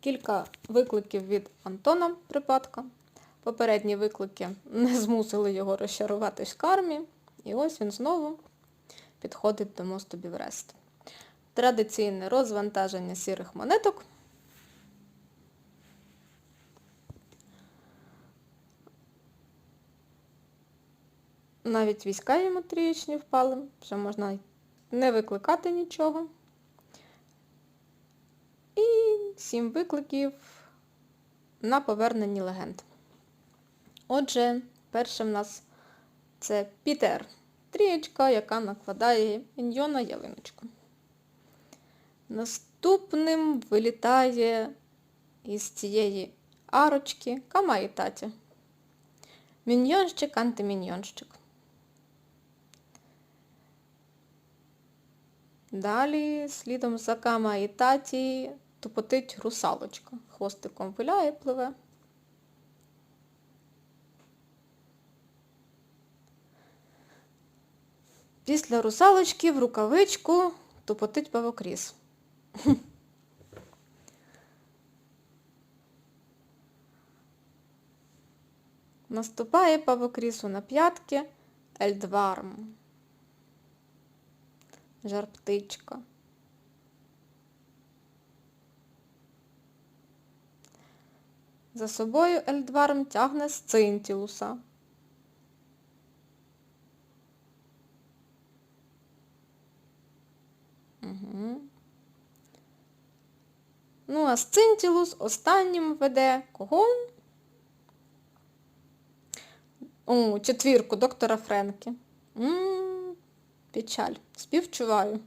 Кілька викликів від Антона Припадка. Попередні виклики не змусили його розчаруватись в кармі. І ось він знову підходить до мосту Біврест. Традиційне розвантаження сірих монеток. Навіть війська йому трієчні впали, вже можна не викликати нічого. Сім викликів на поверненні легенд. Отже, перше в нас це Пітер. Трієчка, яка накладає іньйона ялиночку. Наступним вилітає із цієї арочки Кама і Таті. Міньйонщик, антиміньйонщик. Далі слідом за Кама і Таті тупотить русалочка. Хвостиком виляє, пливе. Після русалочки в рукавичку тупотить павокріс. Наступає павокрісу на п'ятки Ельдварм. Жар-птичка. За собою Ельдварм тягне сцинтілуса. Угу. Ну, а сцинтілус останнім веде кого? О, четвірку доктора Френкі. М, Печаль. Співчуваю.